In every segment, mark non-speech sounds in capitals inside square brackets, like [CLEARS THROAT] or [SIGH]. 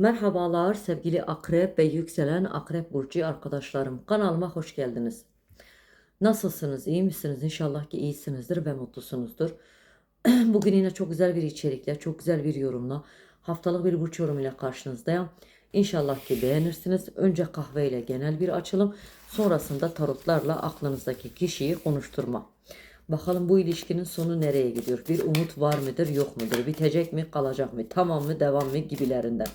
Merhabalar sevgili akrep ve yükselen akrep burcu arkadaşlarım. Kanalıma hoş geldiniz. Nasılsınız? İyi misiniz? İnşallah ki iyisinizdir ve mutlusunuzdur. [CLEARS THROAT] Bugün yine çok güzel bir içerikle, çok güzel bir yorumla, haftalık bir burç yorumuyla karşınızdayım. İnşallah ki beğenirsiniz. Önce kahveyle genel bir açılım, sonrasında tarotlarla aklınızdaki kişiyi konuşturma. Bakalım bu ilişkinin sonu nereye gidiyor? Bir umut var mıdır, yok mudur? Bitecek mi, kalacak mı? Tamam mı, devam mı gibilerinden.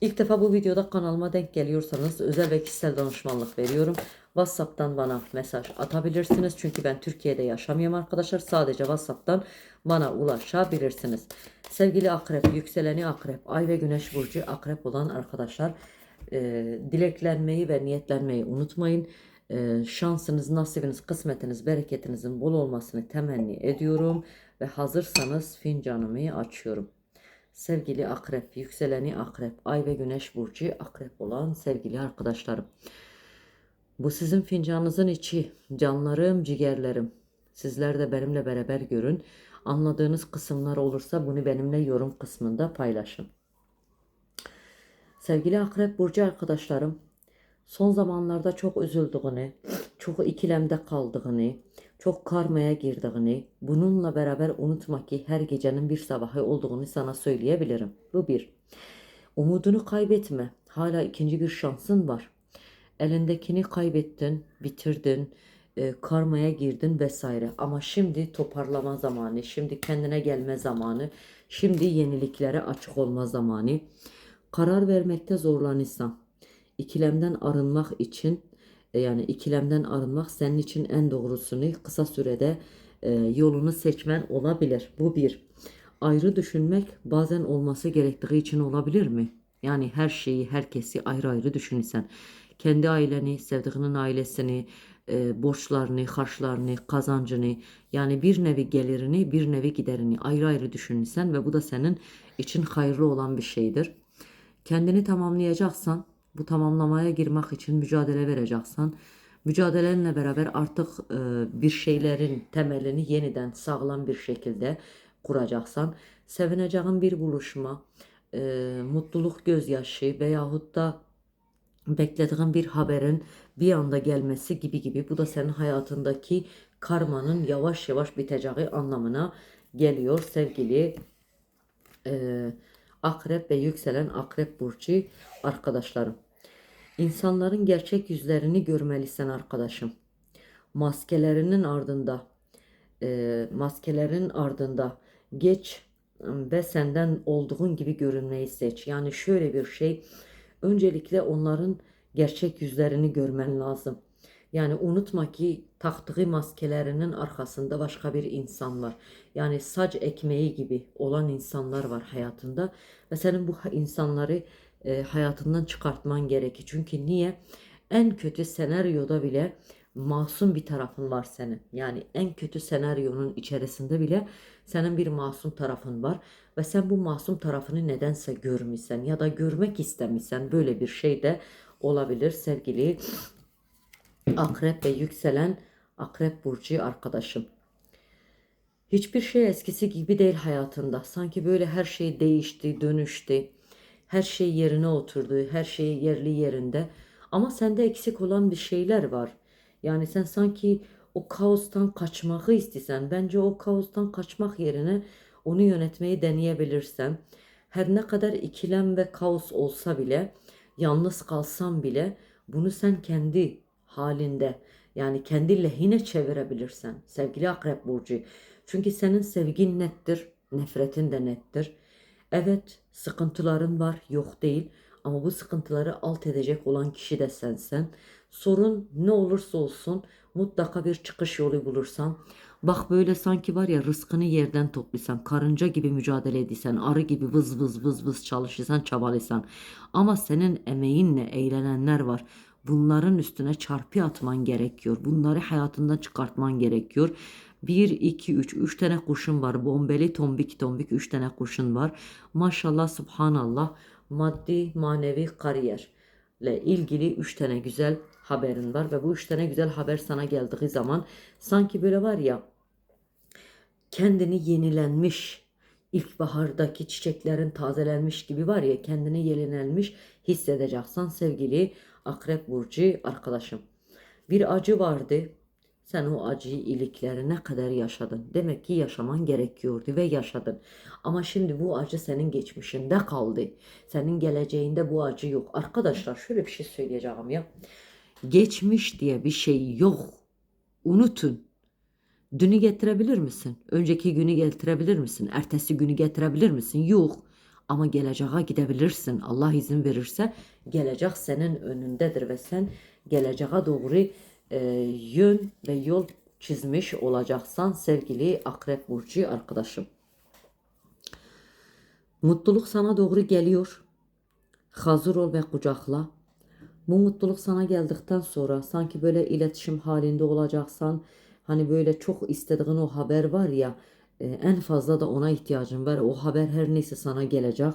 İlk defa bu videoda kanalıma denk geliyorsanız özel ve kişisel danışmanlık veriyorum. WhatsApp'tan bana mesaj atabilirsiniz. Çünkü ben Türkiye'de yaşamıyorum arkadaşlar. Sadece WhatsApp'tan bana ulaşabilirsiniz. Sevgili akrep, yükseleni akrep, ay ve güneş burcu akrep olan arkadaşlar e, dileklenmeyi ve niyetlenmeyi unutmayın. E, şansınız, nasibiniz, kısmetiniz, bereketinizin bol olmasını temenni ediyorum. Ve hazırsanız fincanımı açıyorum. Sevgili akrep, yükseleni akrep, ay ve güneş burcu akrep olan sevgili arkadaşlarım. Bu sizin fincanınızın içi, canlarım, ciğerlerim. Sizler de benimle beraber görün. Anladığınız kısımlar olursa bunu benimle yorum kısmında paylaşın. Sevgili akrep burcu arkadaşlarım, son zamanlarda çok üzüldüğünü, çok ikilemde kaldığını, çok karmaya girdiğini, bununla beraber unutma ki her gecenin bir sabahı olduğunu sana söyleyebilirim. Bu bir. Umudunu kaybetme. Hala ikinci bir şansın var. Elindekini kaybettin, bitirdin, e, karmaya girdin vesaire. Ama şimdi toparlama zamanı, şimdi kendine gelme zamanı, şimdi yeniliklere açık olma zamanı. Karar vermekte zorlanırsan, ikilemden arınmak için yani ikilemden arınmak senin için en doğrusunu kısa sürede e, yolunu seçmen olabilir. Bu bir. Ayrı düşünmek bazen olması gerektiği için olabilir mi? Yani her şeyi, herkesi ayrı ayrı düşünürsen. Kendi aileni, sevdiğinin ailesini, e, borçlarını, harçlarını, kazancını yani bir nevi gelirini, bir nevi giderini ayrı ayrı düşünürsen ve bu da senin için hayırlı olan bir şeydir. Kendini tamamlayacaksan bu tamamlamaya girmek için mücadele vereceksen, mücadelenle beraber artık e, bir şeylerin temelini yeniden sağlam bir şekilde kuracaksan, sevineceğin bir buluşma, e, mutluluk gözyaşı veyahut da beklediğin bir haberin bir anda gelmesi gibi gibi bu da senin hayatındaki karmanın yavaş yavaş biteceği anlamına geliyor sevgili e, akrep ve yükselen akrep burcu arkadaşlarım. İnsanların gerçek yüzlerini görmelisin arkadaşım. Maskelerinin ardında, e, maskelerin ardında geç ve senden olduğun gibi görünmeyi seç. Yani şöyle bir şey, öncelikle onların gerçek yüzlerini görmen lazım. Yani unutma ki taktığı maskelerinin arkasında başka bir insan var. Yani saç ekmeği gibi olan insanlar var hayatında ve senin bu insanları e, hayatından çıkartman gerekir. Çünkü niye? En kötü senaryoda bile masum bir tarafın var senin. Yani en kötü senaryonun içerisinde bile senin bir masum tarafın var ve sen bu masum tarafını nedense görmüşsen ya da görmek istemişsen böyle bir şey de olabilir sevgili akrep ve yükselen akrep burcu arkadaşım. Hiçbir şey eskisi gibi değil hayatında. Sanki böyle her şey değişti, dönüştü. Her şey yerine oturdu, her şey yerli yerinde. Ama sende eksik olan bir şeyler var. Yani sen sanki o kaostan kaçmayı istesen, bence o kaostan kaçmak yerine onu yönetmeyi deneyebilirsen, her ne kadar ikilem ve kaos olsa bile, yalnız kalsan bile bunu sen kendi halinde yani kendi lehine çevirebilirsen sevgili akrep burcu. Çünkü senin sevgin nettir, nefretin de nettir. Evet sıkıntıların var yok değil ama bu sıkıntıları alt edecek olan kişi de sensen. Sorun ne olursa olsun mutlaka bir çıkış yolu bulursan. Bak böyle sanki var ya rızkını yerden toplasan, karınca gibi mücadele ediysen, arı gibi vız vız vız vız çalışırsan, çabalıysan. Ama senin emeğinle eğlenenler var. Bunların üstüne çarpı atman gerekiyor. Bunları hayatından çıkartman gerekiyor. 1, 2, 3, 3 tane kurşun var. Bombeli, tombik, tombik 3 tane kurşun var. Maşallah, subhanallah maddi, manevi, kariyerle ilgili 3 tane güzel haberin var. Ve bu 3 tane güzel haber sana geldiği zaman sanki böyle var ya kendini yenilenmiş, ilkbahardaki çiçeklerin tazelenmiş gibi var ya kendini yenilenmiş hissedeceksin sevgili Akrep Burcu arkadaşım. Bir acı vardı. Sen o acıyı iliklerine kadar yaşadın. Demek ki yaşaman gerekiyordu ve yaşadın. Ama şimdi bu acı senin geçmişinde kaldı. Senin geleceğinde bu acı yok. Arkadaşlar şöyle bir şey söyleyeceğim ya. Geçmiş diye bir şey yok. Unutun. Dünü getirebilir misin? Önceki günü getirebilir misin? Ertesi günü getirebilir misin? Yok. Ama geleceğe gidebilirsin. Allah izin verirse gelecek senin önündedir ve sen geleceğe doğru e, yön ve yol çizmiş olacaksan sevgili Akrep Burcu arkadaşım. Mutluluk sana doğru geliyor. Hazır ol ve kucakla. Bu mutluluk sana geldikten sonra sanki böyle iletişim halinde olacaksan hani böyle çok istediğin o haber var ya e, en fazla da ona ihtiyacın var. O haber her neyse sana gelecek.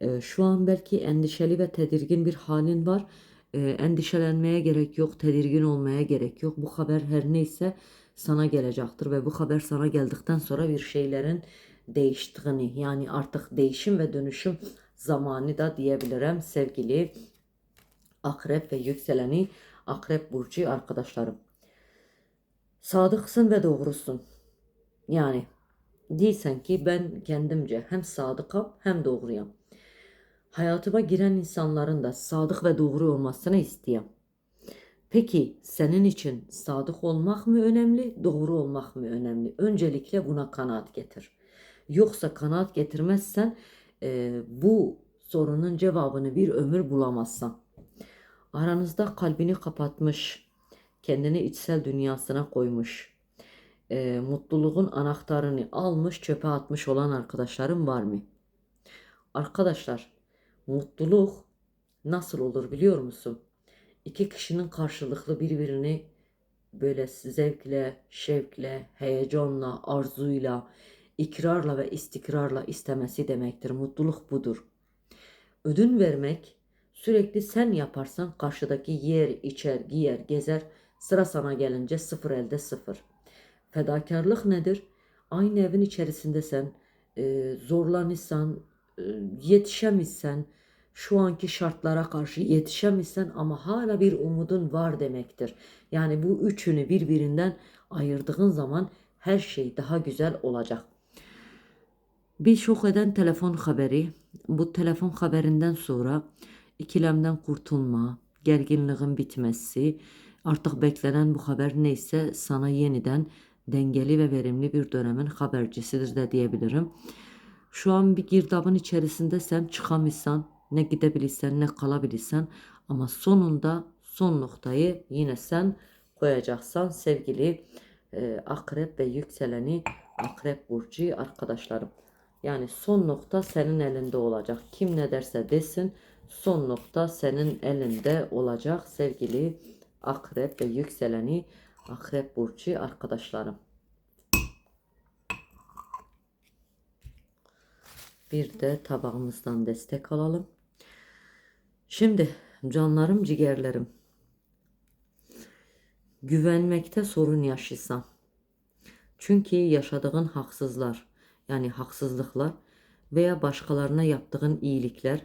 E, Şu an belki endişeli ve tedirgin bir halin var. E, Endişelenmeye gerek yok, tedirgin olmaya gerek yok. Bu haber her neyse sana gelecektir ve bu haber sana geldikten sonra bir şeylerin değiştiğini yani artık değişim ve dönüşüm zamanı da diyebilirim sevgili Akrep ve yükseleni Akrep Burcu arkadaşlarım. Sadıksın ve doğrusun. Yani değilsen ki ben kendimce hem sadıkam hem doğruyam. Hayatıma giren insanların da sadık ve doğru olmasını istiyorum. Peki senin için sadık olmak mı önemli, doğru olmak mı önemli? Öncelikle buna kanaat getir. Yoksa kanaat getirmezsen e, bu sorunun cevabını bir ömür bulamazsan. Aranızda kalbini kapatmış, kendini içsel dünyasına koymuş, e, mutluluğun anahtarını almış çöpe atmış olan arkadaşlarım var mı? Arkadaşlar, mutluluk nasıl olur biliyor musun? İki kişinin karşılıklı birbirini böyle zevkle, şevkle, heyecanla, arzuyla, ikrarla ve istikrarla istemesi demektir. Mutluluk budur. Ödün vermek sürekli sen yaparsan karşıdaki yer, içer, giyer, gezer. Sıra sana gelince sıfır elde sıfır. Fedakarlık nedir? Aynı evin içerisindesen, e, zorlanırsan, yetişemizsen, şu anki şartlara karşı yetişemizsen ama hala bir umudun var demektir. Yani bu üçünü birbirinden ayırdığın zaman her şey daha güzel olacak. Bir şok eden telefon haberi. Bu telefon haberinden sonra ikilemden kurtulma, gerginliğin bitmesi, artık beklenen bu haber neyse sana yeniden dengeli ve verimli bir dönemin habercisidir de diyebilirim. Şu an bir girdabın içerisinde sen çıkamıyorsan, ne gidebilirsen ne kalabilirsen ama sonunda son noktayı yine sen koyacaksan sevgili e, akrep ve yükseleni akrep burcu arkadaşlarım. Yani son nokta senin elinde olacak. Kim ne derse desin son nokta senin elinde olacak sevgili akrep ve yükseleni akrep burcu arkadaşlarım. Bir de tabağımızdan destek alalım. Şimdi canlarım ciğerlerim. Güvenmekte sorun yaşıyorsan. Çünkü yaşadığın haksızlar yani haksızlıklar veya başkalarına yaptığın iyilikler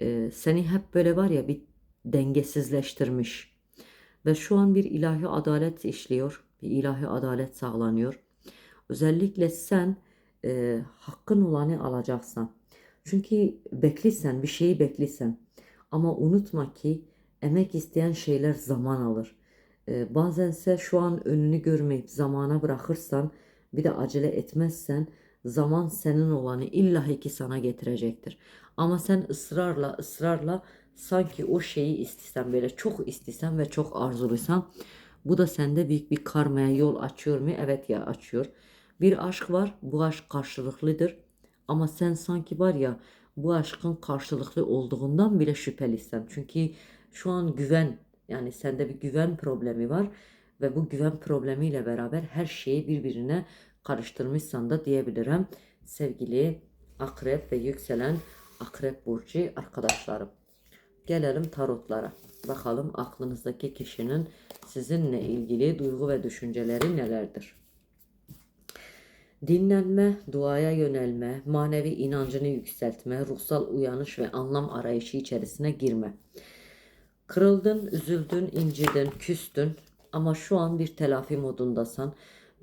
e, seni hep böyle var ya bir dengesizleştirmiş. Ve şu an bir ilahi adalet işliyor. Bir ilahi adalet sağlanıyor. Özellikle sen e, hakkın olanı alacaksan. Çünkü beklisen, bir şeyi beklisen. Ama unutma ki emek isteyen şeyler zaman alır. E, bazense şu an önünü görmeyip zamana bırakırsan, bir de acele etmezsen zaman senin olanı illa ki sana getirecektir. Ama sen ısrarla ısrarla sanki o şeyi istesen böyle çok istesen ve çok arzuluysan bu da sende büyük bir karmaya yol açıyor mu? Evet ya açıyor. Bir aşk var. Bu aşk karşılıklıdır. Ama sen sanki var ya bu aşkın karşılıklı olduğundan bile şüphelisin. Çünkü şu an güven yani sende bir güven problemi var ve bu güven problemiyle beraber her şeyi birbirine karıştırmışsan da diyebilirim. Sevgili akrep ve yükselen akrep burcu arkadaşlarım. Gelelim tarotlara. Bakalım aklınızdaki kişinin sizinle ilgili duygu ve düşünceleri nelerdir? Dinlenme, duaya yönelme, manevi inancını yükseltme, ruhsal uyanış ve anlam arayışı içerisine girme. Kırıldın, üzüldün, incidin, küstün ama şu an bir telafi modundasan.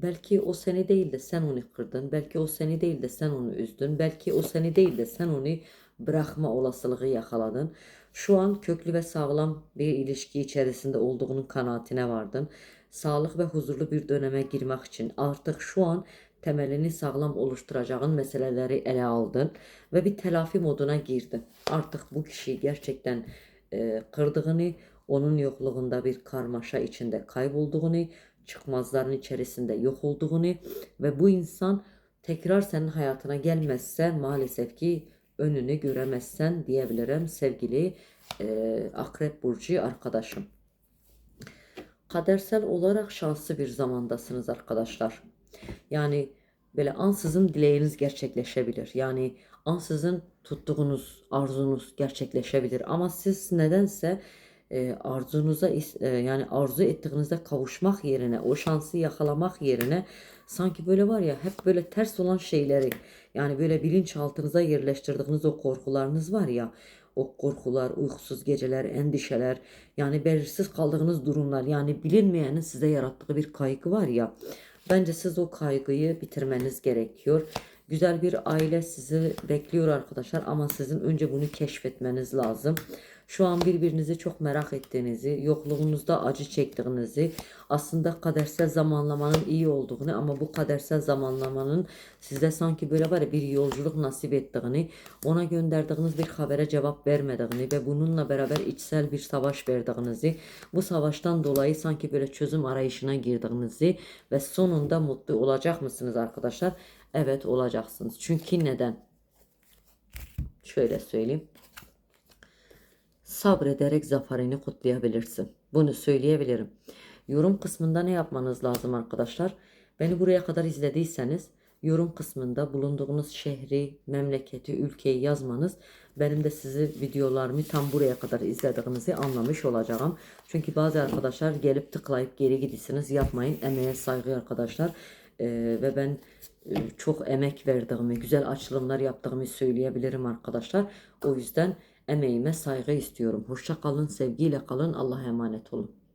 Belki o seni değil de sen onu kırdın. Belki o seni değil de sen onu üzdün. Belki o seni değil de sen onu bırakma olasılığı yakaladın. Şu an köklü ve sağlam bir ilişki içerisinde olduğunun kanaatine vardın. Sağlık ve huzurlu bir döneme girmek için artık şu an temelini sağlam oluşturacağın meseleleri ele aldın ve bir telafi moduna girdin. Artık bu kişiyi gerçekten e, kırdığını, onun yokluğunda bir karmaşa içinde kaybolduğunu, çıkmazların içerisinde yok olduğunu ve bu insan tekrar senin hayatına gelmezse maalesef ki önünü göremezsen diyebilirim sevgili e, Akrep Burcu arkadaşım. Kadersel olarak şanslı bir zamandasınız arkadaşlar. Yani böyle ansızın dileğiniz gerçekleşebilir. Yani ansızın tuttuğunuz arzunuz gerçekleşebilir. Ama siz nedense e, arzunuza e, yani arzu ettiğinizde kavuşmak yerine o şansı yakalamak yerine sanki böyle var ya hep böyle ters olan şeyleri yani böyle bilinçaltınıza yerleştirdiğiniz o korkularınız var ya o korkular, uykusuz geceler, endişeler yani belirsiz kaldığınız durumlar yani bilinmeyenin size yarattığı bir kaygı var ya bence siz o kaygıyı bitirmeniz gerekiyor. Güzel bir aile sizi bekliyor arkadaşlar ama sizin önce bunu keşfetmeniz lazım. Şu an birbirinizi çok merak ettiğinizi, yokluğunuzda acı çektiğinizi, aslında kadersel zamanlamanın iyi olduğunu ama bu kadersel zamanlamanın size sanki böyle var ya bir yolculuk nasip ettiğini, ona gönderdiğiniz bir habere cevap vermediğini ve bununla beraber içsel bir savaş verdiğinizi, bu savaştan dolayı sanki böyle çözüm arayışına girdiğinizi ve sonunda mutlu olacak mısınız arkadaşlar? Evet olacaksınız. Çünkü neden? Şöyle söyleyeyim sabrederek zaferini kutlayabilirsin. Bunu söyleyebilirim. Yorum kısmında ne yapmanız lazım arkadaşlar? Beni buraya kadar izlediyseniz yorum kısmında bulunduğunuz şehri, memleketi, ülkeyi yazmanız benim de sizi videolarımı tam buraya kadar izlediğinizi anlamış olacağım. Çünkü bazı arkadaşlar gelip tıklayıp geri gidisiniz yapmayın. Emeğe saygı arkadaşlar. Ee, ve ben e, çok emek verdiğimi, güzel açılımlar yaptığımı söyleyebilirim arkadaşlar. O yüzden emeğime saygı istiyorum. Hoşça kalın, sevgiyle kalın. Allah'a emanet olun.